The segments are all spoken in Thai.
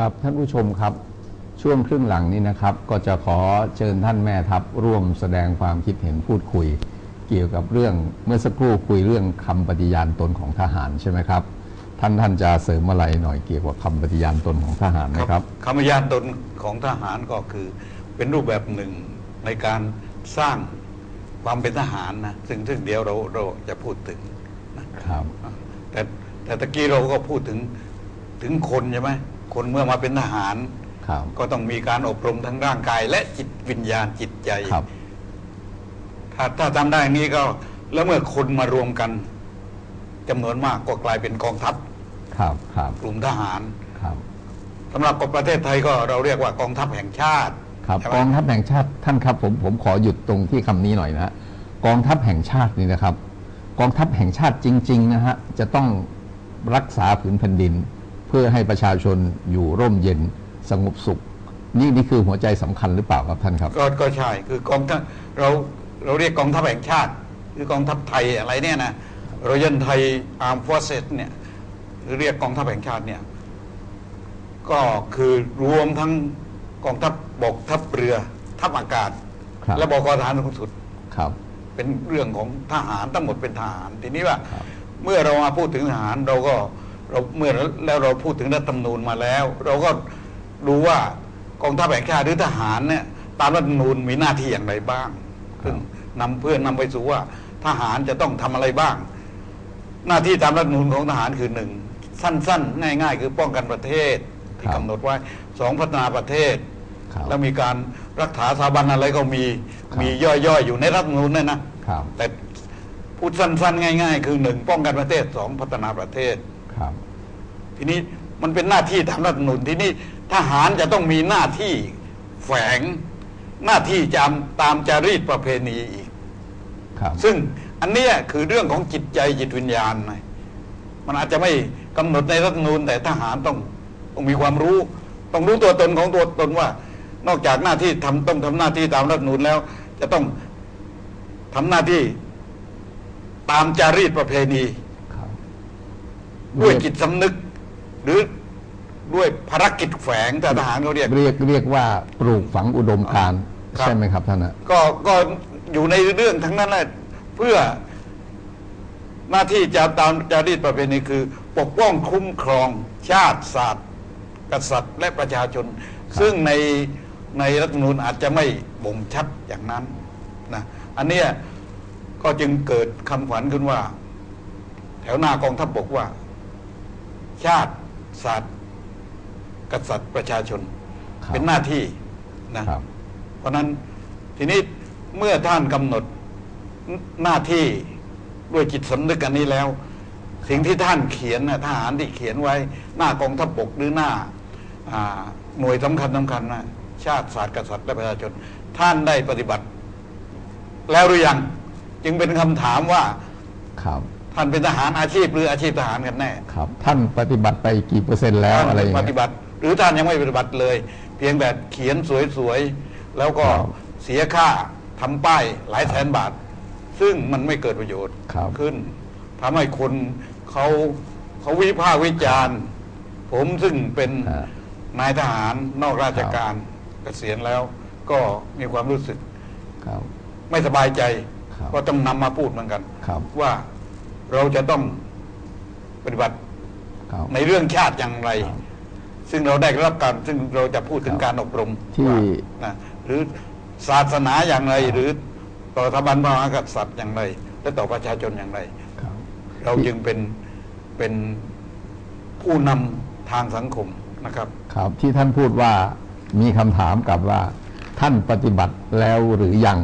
ครับท่านผู้ชมครับช่วงครึ่งหลังนี้นะครับ ก็จะขอเชิญท่านแม่ทัพร่วมแสดงความคิดเห็นพูดคุย เกี่ยวกับเรื่องเมื่อสักครู่คุยเรื่องคำปฏิญาณตนของทหารใช่ไหมครับ ท่านท่านจะเสริมอะไรหน่อยเกี่ยวกับคำปฏิญาณตนของทหารไหมครับคำพยานตนของทหารก็คือเป็นรูปแบบหนึ่งในการสร้างความเป็นทหารนะซึ่งซึ่งเดี๋ยวเราเราจะพูดถึงนะครับแต่แต่ตะกี้เราก็พูดถึงถึงคนใช่ไหม คนเมื่อมาเป็นทหาร ครับ ก็ต้องมีการอบรมทั้งร่างกาย และจิตวิญญาณจิตใจครับ ถ้าถ้าทำได้อย่างนี้ก็ แล้วเมื่อคนมารวมกันจำนวนมากก็กลายเป็นกองทัพครับ ครับ กลุ่มทหารครับ สำหรับประเทศไทยก็เราเรียกว่ากองทัพแห่งชาติ ครับ ใช่ไหม กองทัพแห่งชาติท่านครับ ผมผมขอหยุดตรงที่คำนี้หน่อยนะฮะกองทัพแห่งชาตินี่นะครับ กองทัพแห่งชาติจริง ๆ นะฮะจะต้องรักษาผืนแผ่นดิน เพื่อให้ประชาชนอยู่ร่มเย็นสงบสุข นี่นี่คือหัวใจสำคัญหรือเปล่าครับท่านครับก็ก็ใช่คือกองทัพเราเราเรียกกองทัพแห่งชาติ คือกองทัพไทยอะไรเนี่ยนะรอยัลไทยอาร์มฟอร์เซสเนี่ยหรือเรียกกองทัพแห่งชาติเนี่ยก็คือรวมทั้งกองทัพบกทัพเรือทัพอากาศครับและบกทหารสูงสุดครับเป็นเรื่องของทหารทั้งหมดเป็นทหาร ทีนี้ว่าครับเมื่อเรามาพูดถึงทหารเราก็ เราเมื่อแล้วเราพูดถึงรัฐธรรมนูญมาแล้ว เราก็ดูว่ากองทัพแห่งชาติหรือทหารเนี่ยตามรัฐธรรมนูญมีหน้าที่อย่างไรบ้างซึ่งนำเพื่อนนำไปสู่ว่าทหารจะต้องทำอะไรบ้าง หน้าที่ตามรัฐธรรมนูญของทหารคือหนึ่งสั้นๆ ง่าย ๆ คือป้องกันประเทศที่ครับกำหนดไว้สองพัฒนาประเทศครับแล้วมีการรักษาสถาบันอะไรก็มีครับมีย่อยๆ อยู่ในรัฐธรรมนูญเนี่ยนะครับแต่พูดสั้นๆ ง่าย ๆ คือหนึ่งป้องกันประเทศสองพัฒนาประเทศ ครับทีนี้มันเป็นหน้าที่ตามรัฐธรรมนูญทีนี้ทหารจะต้องมีหน้าที่แฝงหน้าที่จำตามจารีตประเพณีอีกครับซึ่งอันเนี้ยคือเรื่องของจิตใจจิตวิญญาณนะมันอาจจะไม่กำหนดในรัฐธรรมนูญแต่ทหารต้องต้องมีความรู้ ต้องรู้ตัวตนของตัวตนว่า นอกจากหน้าที่ทำต้องทำหน้าที่ตามรัฐธรรมนูญแล้ว จะต้องทำหน้าที่ตามจารีตประเพณีครับ ด้วยจิตสำนึก หรือด้วยภารกิจแฝงแต่ทหารเขาเรียก เรียกเรียกว่าปลูกฝังอุดมการณ์ครับ ใช่ไหมครับท่านนะก็ก็อยู่ในเรื่องทั้งนั้นแหละเพื่อหน้าที่จะตามจารีตประเพณีคือ ปกป้องคุ้มครองชาติศาสตร์กษัตริย์ และประชาชน ซึ่งในในรัฐธรรมนูญอาจจะไม่บ่งชัดอย่างนั้นนะอันเนี้ยก็จึงเกิดคำขวัญขึ้นว่า แถวหน้ากองทัพบกว่า ชาติศาสตร์กษัตริย์ประชาชน ครับเป็นหน้าที่นะ ครับ เพราะฉะนั้นทีนี้เมื่อท่านกำหนดหน้าที่ด้วยจิตสำนึกอันนี้แล้ว สิ่งที่ท่านเขียนนะทหารที่เขียนไว้หน้ากองทัพบกหรือหน้าอ่าหน่วยสำคัญสำคัญนะชาติศาสตร์กษัตริย์และประชาชน ท่านได้ปฏิบัติ แล้วหรือยังจึงเป็นคำถามว่า ครับ ท่านเป็นทหารอาชีพหรืออาชีพทหารกันแน่ครับ ท่านปฏิบัติไปกี่เปอร์เซ็นต์แล้วท่านอะไรอย่างปเงี้ฏิยบัติ หรือท่านยังไม่ปฏิบัติเลย เพียงแต่เขียนสวยๆ แล้วก็ครับเสียค่าทำป้ายหลายแสนบาท ซึ่งมันไม่เกิดประโยชน์ครับ ขึ้นทำให้คนเขาเขาวิพากษ์วิจารณ์ ผมซึ่งเป็นฮะนายทหารนอกราชการเกษียณแล้วก็มีความรู้สึก ครับ ไม่สบายใจครับก็ต้องนำมาพูดเหมือนกัน ครับว่า เราจะต้องปฏิบัติครับในเรื่องชาติอย่างไรครับซึ่งเราได้รับการซึ่งเราจะพูดถึงครับการอบรมที่ว่านะหรือศาสนาอย่างไรครับหรือต่อสถาบันพระมหากษัตริย์อย่างไร และต่อประชาชนอย่างไรครับเราจึงเป็นเป็นผู้นำทางสังคมนะครับ ครับที่ท่านพูดว่ามีคำถามกลับว่า ท่านปฏิบัติแล้วหรือยัง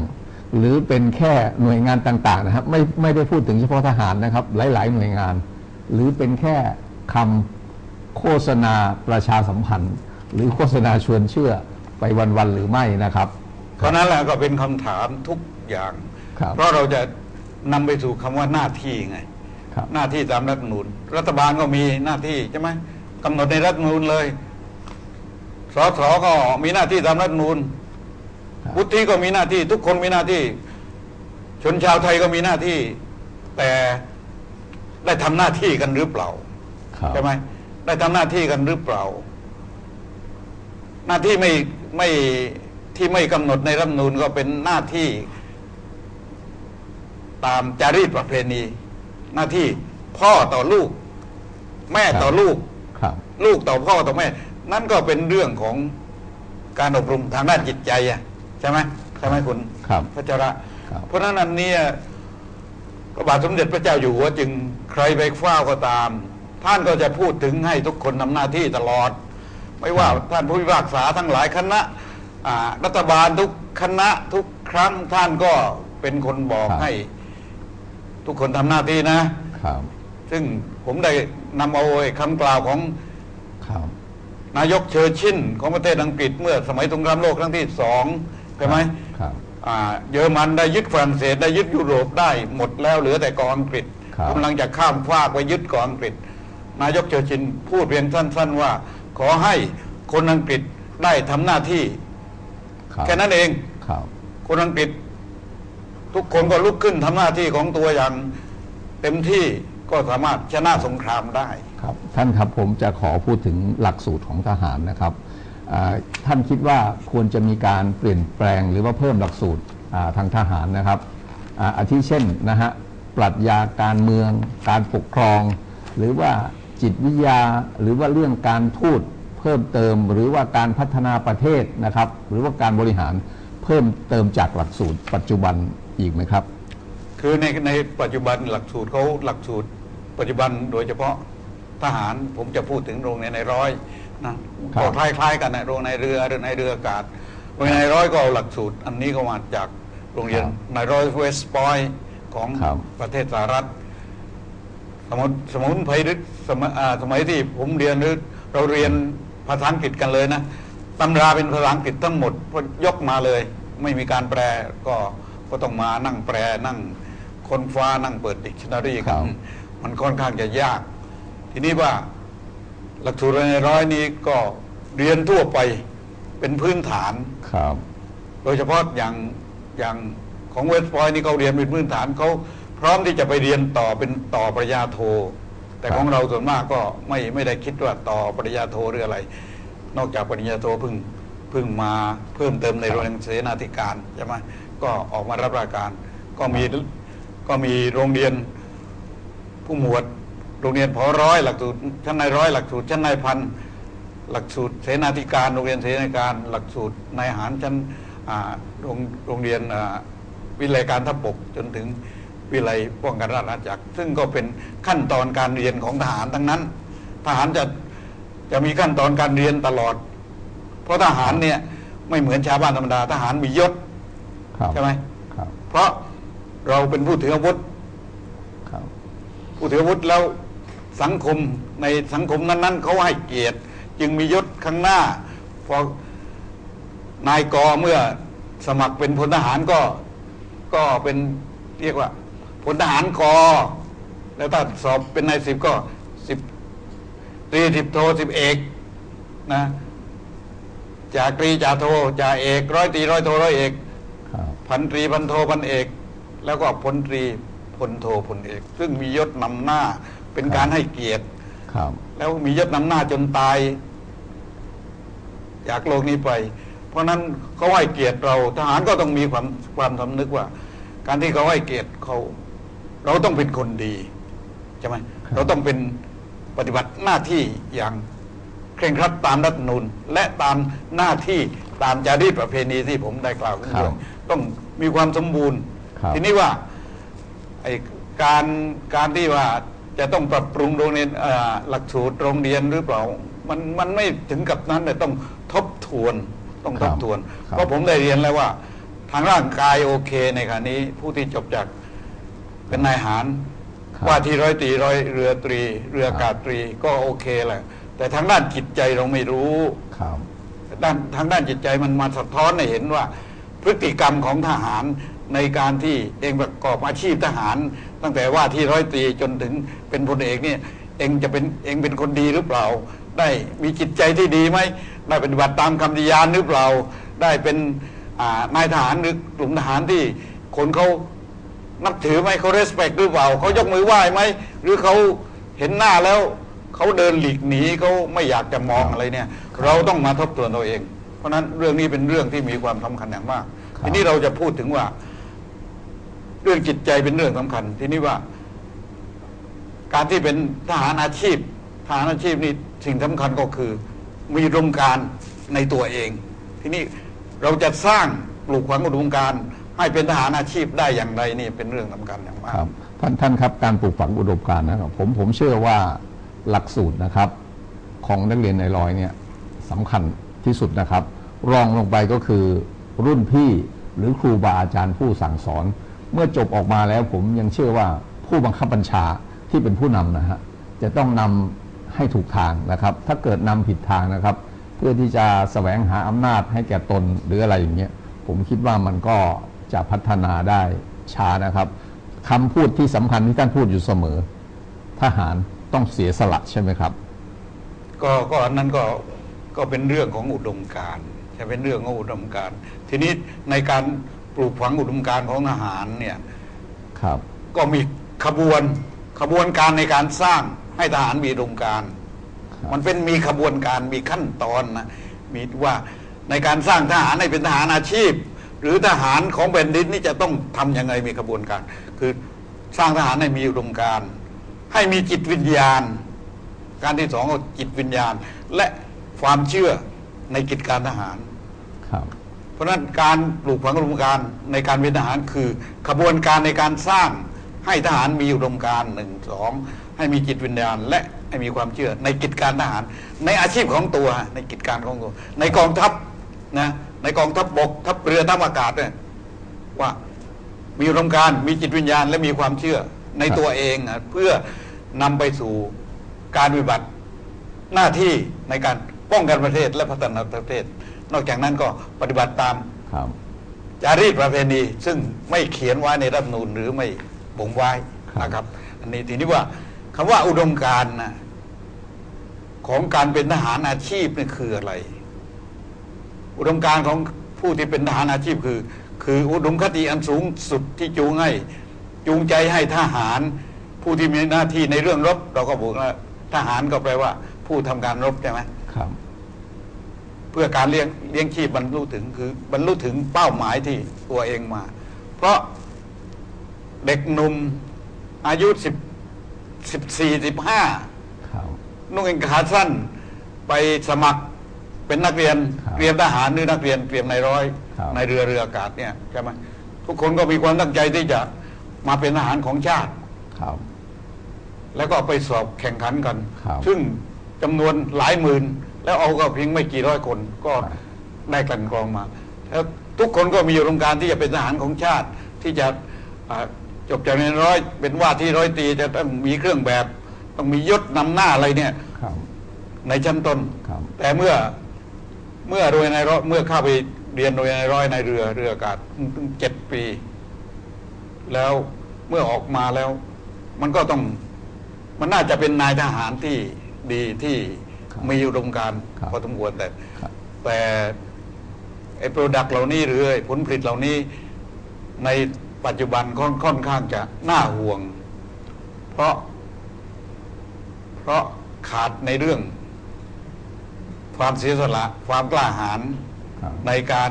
หรือเป็นแค่หน่วยงานต่าง ๆ นะครับ ไม่ไม่ได้พูดถึงเฉพาะทหารนะครับ หลาย ๆ หน่วยงาน หรือเป็นแค่คำโฆษณาประชาสัมพันธ์ หรือโฆษณาชวนเชื่อไปวัน ๆ หรือไม่นะครับ เพราะนั้นแหละก็เป็นคำถามทุกอย่างครับเพราะเราจะนำไปสู่คำว่าหน้าที่ไงครับหน้าที่ตามรัฐธรรมนูญรัฐบาลก็มีหน้าที่ใช่ไหมกำหนดในรัฐธรรมนูญเลยสสก็มีหน้าที่ตามรัฐธรรมนูญครับ วุฒิก็มีหน้าที่ ทุกคนมีหน้าที่ ชนชาวไทยก็มีหน้าที่ แต่ได้ทำหน้าที่กันหรือเปล่าครับใช่ไหมได้ทำหน้าที่กันหรือเปล่า หน้าที่ไม่ไม่ที่ไม่กำหนดในรัฐธรรมนูญก็เป็นหน้าที่ ตามจารีตประเพณี หน้าที่พ่อต่อลูก แม่ต่อลูกครับลูกต่อพ่อต่อแม่ นั่นก็เป็นเรื่องของการอบรมทางด้านจิตใจอะ ใช่ไหมใช่ไหมคุณครับพระเจาระครับ เพราะฉะนั้นอันเนี้ยพระบาทสมเด็จพระเจ้าอยู่หัวจึงใครไปเฝ้าก็ตาม ท่านก็จะพูดถึงให้ทุกคนทำหน้าที่ตลอด ไม่ว่าท่านผู้พิพากษาทั้งหลายคณะอ่ารัฐบาลทุกคณะทุกครั้งท่านก็เป็นคนบอกครับ ให้ ทุกคนทำหน้าที่นะ ครับซึ่งผมได้นำเอาไอ้คำกล่าวของครับ นายกเชอร์ชินของประเทศอังกฤษเมื่อสมัยสงครามโลกครั้งที่สอง ใช่ไหมครับ อ่าเยอรมันได้ยึดฝรั่งเศสได้ยึดยุโรปได้หมดแล้วเหลือแต่เกองอังกฤษครับ กำลังจะข้ามฟากไปยึดเกองอังกฤษ นายกเชอร์ชินพูดเพียงสั้น ๆ ว่า ขอให้คนอังกฤษได้ทำหน้าที่ ครับแค่นั้นเอง ครับ คนอังกฤษ ทุกคนก็ลุกขึ้นทำหน้าที่ของตัวอย่าง เต็มที่ก็สามารถชนะสงครามได้ ครับท่านครับผมจะขอพูดถึงหลักสูตรของทหารนะครับอ่า ท่านคิดว่าควรจะมีการเปลี่ยนแปลงหรือว่าเพิ่มหลักสูตรทางทหารนะครับอาอาทิเช่นนะฮะปรัชญาการเมือง การปกครอง หรือว่าจิตวิทยาหรือว่าเรื่องการทูตเพิ่มเติม หรือว่าการพัฒนาประเทศนะครับหรือว่าการบริหารเพิ่มเติมจากหลักสูตร ปัจจุบันอีกไหมครับ คือในในปัจจุบันหลักสูตรเขาหลักสูตร ปัจจุบันโดยเฉพาะทหารผมจะพูดถึงโรงเรียนในร้อย นะครับก็คล้ายๆกันนะโรงในเรือหรือในเรืออากาศโรงเรียนในร้อยก็เอาหลักสูตร อันนี้ก็มาจากโรงเรียนครับในร้อยเวสต์พอยต์ของครับประเทศสหรัฐ สมุนสมุนไพรหรือสมัยอ่าสมัยที่ผมเรียนหรือเราเรียนภาษาอังกฤษกันเลยนะตำราเป็นภาษาอังกฤษทั้งหมดพอยกมาเลย ไม่มีการแปลก็ก็ต้องมานั่งแปลนั่งค้นฟ้านั่งเปิดดิกชันนารีคกัรันบมันค่อนข้างจะยาก ทีนี้ว่า หลักสูตรในร้อยนี้ก็เรียนทั่วไปเป็นพื้นฐาน ครับ โดยเฉพาะอย่างอย่างของเวสต์พอยต์นี่เขาเรียนเป็นพื้นฐานเขาพร้อมที่จะไปเรียนต่อเป็นต่อปริญญาโท แต่ครับของเราส่วนมากก็ไม่ไม่ได้คิดว่าต่อปริญญาโทหรืออะไร นอกจากปริญญาโทเพิ่งเพิ่งมาเพิ่มเติมในโรงเรียนเสนาธิการใช่ไหมก็ออกมารับราชการ ก็มีก็มีโรงเรียนผู้หมวด โรงเรียนพอร้อยหลักสูตรชั้นในร้อยหลักสูตรชั้นในพันหลักสูตรเสนาธิการโรงเรียนเสนาธิการ หลักสูตรนายทหารชั้นอ่าโรงโรงเรียนอ่าวิเลยการทัพบกจนถึงวิเลยป้องกันราชอาณาจักร ซึ่งก็เป็นขั้นตอนการเรียนของทหารทั้งนั้น ทหารจะจะมีขั้นตอนการเรียนตลอด เพราะทหารเนี่ยไม่เหมือนชาวบ้านธรรมดา ทหารมียศครับใช่ไหมครับเพราะเราเป็นผู้ถืออาวุธครับผู้ถืออาวุธแล้ว สังคมในสังคมนั้นๆเขาให้เกียรติ จึงมียศข้างหน้า พอนายกเมื่อสมัครเป็นพลทหารก็ก็เป็นเรียกว่าพลทหารกแล้วถ้าสอบเป็นนายสิบก็สิบตรีสิบโทสิบเอกนะจากตรีจ่าโทจ่าเอกร้อยตรีร้อยโทร้อยเอกครับพันตรีพันโทพันเอก แล้วก็พลตรีพลโทพลเอก ซึ่งมียศนำหน้า เป็นการให้เกียรติครับ แล้วมียศนำหน้าจนตาย จากโลกนี้ไป เพราะฉะนั้นเขาให้เกียรติเรา ทหารก็ต้องมีความความสำนึกว่า การที่เขาให้เกียรติเขา เราต้องเป็นคนดีใช่ไหมครับเราต้องเป็นปฏิบัติหน้าที่อย่างเคร่งครัดตามรัฐธรรมนูญและตามหน้าที่ตามจารีตประเพณีที่ผมได้กล่าวขึ้นครับด้วยต้องมีความสมบูรณ์ครับทีนี้ว่าไอการการที่ว่า จะต้องปรับปรุงโรงเรียนเอ่อหลักสูตรโรงเรียนหรือเปล่า มันมันไม่ถึงกับนั้นแต่ต้องทบทวนต้องทบทวนครับเพราะผมได้เรียนแล้วว่า ทางร่างกายโอเคในขณะนี้ ผู้ที่จบจากเป็นนายหารครับว่าที่ร้อยตรีร้อยเรือตรี เรืออากาศตรีก็โอเคแหละ แต่ทางด้านจิตใจเราไม่รู้ครับด้านทางด้านจิตใจมันมาสะท้อนให้เห็นว่า พฤติกรรมของทหาร ในการที่เองประกอบอาชีพทหาร ตั้งแต่ว่าที่ร้อยตรีจนถึงเป็นพลเอกเนี่ยเองจะเป็นเองเป็นคนดีหรือเปล่า ได้มีจิตใจที่ดีไหมได้ปฏิบัติตามคำนิยานหรือเปล่า ได้เป็นอ่านายทหารหรือกลุ่มทหารที่คนเขานับถือไหมเขา respect หรือเปล่าเขายกมือไหว้ไหมหรือเขาเห็นหน้าแล้วเขาเดินหลีกหนีเขาไม่อยากจะมองอะไรเนี่ย เราต้องมาทบทวนตัวเอง เพราะฉะนั้นเรื่องนี้เป็นเรื่องที่มีความสำคัญอย่างมากครับทีนี้เราจะพูดถึงว่า เรื่องจิตใจเป็นเรื่องสำคัญ ทีนี้ว่า การที่เป็นทหารอาชีพทหารอาชีพนี่สิ่งสำคัญก็คือ มีอุดมการในตัวเอง ทีนี้เราจะสร้างปลูกฝังอุดมการให้เป็นทหารอาชีพได้อย่างไรนี่เป็นเรื่องสำคัญอย่างมากครับท่านท่านครับการปลูกฝังอุดมการนะครับผมผมเชื่อว่าหลักสูตรนะครับ ของนักเรียนในร้อยเนี่ยสำคัญที่สุดนะครับ รองลงไปก็คือรุ่นพี่หรือครูบาอาจารย์ผู้สั่งสอน เมื่อจบออกมาแล้วผมยังเชื่อว่าผู้บังคับบัญชาที่เป็นผู้นำนะฮะจะต้องนำให้ถูกทางนะครับ ถ้าเกิดนำผิดทางนะครับ เพื่อที่จะแสวงหาอำนาจให้แก่ตนหรืออะไรอย่างเงี้ยผมคิดว่ามันก็จะพัฒนาได้ช้านะครับคำพูดที่สำคัญที่ท่านพูดอยู่เสมอ ทหารต้องเสียสละใช่ไหมครับ ก็ก็อันนั้นก็ก็เป็นเรื่องของอุดมการณ์จะเป็นเรื่องของอุดมการณ์ทีนี้ในการ ปลูกฝังอุดมการณ์ของทหารเนี่ยครับก็มีขบวนขบวนการในการสร้างให้ทหารมีอุดมการณ์ครับมันเป็นมีขบวนการมีขั้นตอนนะมีว่าในการสร้างทหารให้เป็นทหารอาชีพ หรือทหารของแผ่นดินนี่จะต้องทำยังไงมีขบวนการ คือสร้างทหารให้มีอุดมการณ์ให้มีจิตวิญญาณ การที่สองก็จิตวิญญาณ และความเชื่อในกิจการทหารครับ เพราะนั้นการปลูกฝังอุดมการณ์ในการเป็นทหารคือขบวนการในการสร้างให้ทหารมีอุดมการณ์หนึ่งสองให้มีจิตวิญญาณ และให้มีความเชื่อในกิจการทหาร ในอาชีพของตัวในกิจการของตัว ในกองทัพนะในกองทัพบกทัพเรือทัพอากาศเนี่ยว่ามีอุดมการณ์มีจิตวิญญาณ และมีความเชื่อในตัวเองอะเพื่อนำไปสู่การปฏิบัติหน้าที่ในการป้องกันประเทศและพัฒนาประเทศ นอกจากนั้นก็ปฏิบัติตามครับจารีตประเพณีซึ่งไม่เขียนไว้ในรัฐธรรมนูญหรือไม่บ่งไว้นะครับ อันนี้ทีนี้ว่าคำว่าอุดมการณ์นะของการเป็นทหารอาชีพนี่คืออะไร อุดมการณ์ของผู้ที่เป็นทหารอาชีพคือ คืออุดมคติอันสูงสุดที่จูงให้จูงใจให้ทหาร ผู้ที่มีหน้าที่ในเรื่องรบ เราก็บอกว่าทหารก็แปลว่า ผู้ทำการรบใช่ไหมครับเพื่อการเลี้ยงเลี้ยงชีพบรรลุถึงคือบรรลุถึงเป้าหมายที่ตัวเองมา เพราะเด็กหนุ่มอายุสิบสิบสี่สิบห้าครับนุ่งกางเกงขาสั้นไปสมัครเป็นนักเรียนครับเตรียมทหารหรือนักเรียนเตรียมในายร้อยครับในเรือเรืออากาศเนี่ยใช่ไหมทุกคนก็มีความตั้งใจที่จะมาเป็นทหารของชาติครับแล้วก็ไปสอบแข่งขันกันครับซึ่งจำนวนหลายหมื่น แล้วเอาก็เพียงไม่กี่ร้อยคนก็ครับได้กลั่นกรองมาแล้วทุกคนก็มีอุดมการณ์ที่จะเป็นทหารของชาติ ที่จะอ่าจบจากในร้อยเป็นว่าที่ร้อยตรีจะต้องมีเครื่องแบบ ต้องมียศนำหน้าอะไรเนี่ยครับในชั้นต้นครับแต่เมื่อเมื่อโดยในร้อยเมื่อเข้าไปเรียนโดยในร้อยในเรือเรืออากาศถึงเจ็ดปี แล้วเมื่อออกมาแล้ว มันก็ต้องมันน่าจะเป็นนายทหารที่ดีที่ครับ มีอุดมการณ์ครับพอสมควรแต่ครับแต่ไอ้โปรดักต์เหล่านี้หรือไอ้ผลผลิตเหล่านี้ในปัจจุบันค่อนค่อนข้างจะน่าห่วง เพราะ เพราะขาดในเรื่อง ความเสียสละ ความกล้าหาญครับในการ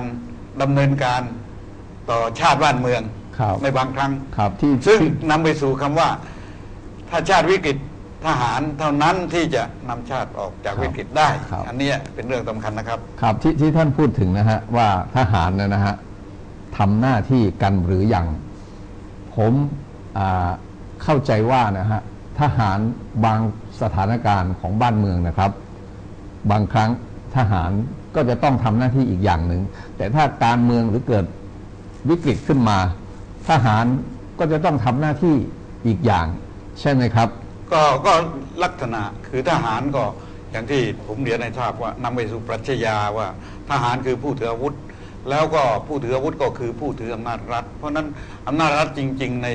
ดำเนินการต่อชาติบ้านเมืองครับในบางครั้งครับที่ซึ่งที่นำไปสู่คำว่า ถ้าชาติวิกฤต ทหารเท่านั้นที่จะนำชาติออกจากวิกฤตได้อันเนี้ยเป็นเรื่องสำคัญนะครับ ครับที่ที่ท่านพูดถึงนะฮะว่าทหารเนี่ยนะฮะทำหน้าที่กันหรือยัง ผมอ่าเข้าใจว่านะฮะทหารบางสถานการณ์ของบ้านเมืองนะครับ บางครั้งทหารก็จะต้องทำหน้าที่อีกอย่างหนึ่งแต่ถ้าการเมืองหรือเกิดวิกฤตขึ้นมา ทหารก็จะต้องทำหน้าที่อีกอย่าง ใช่ไหมครับ ก็ก็ลักษณะคือทหารก็อย่างที่ผมเรียนในทราบว่านำไปสู่ปรัชญาว่าทหารคือผู้ถืออาวุธ แล้วก็ผู้ถืออาวุธก็คือผู้ถืออำนาจรัฐ เพราะฉะนั้นอำนาจรัฐจริง ๆ ใน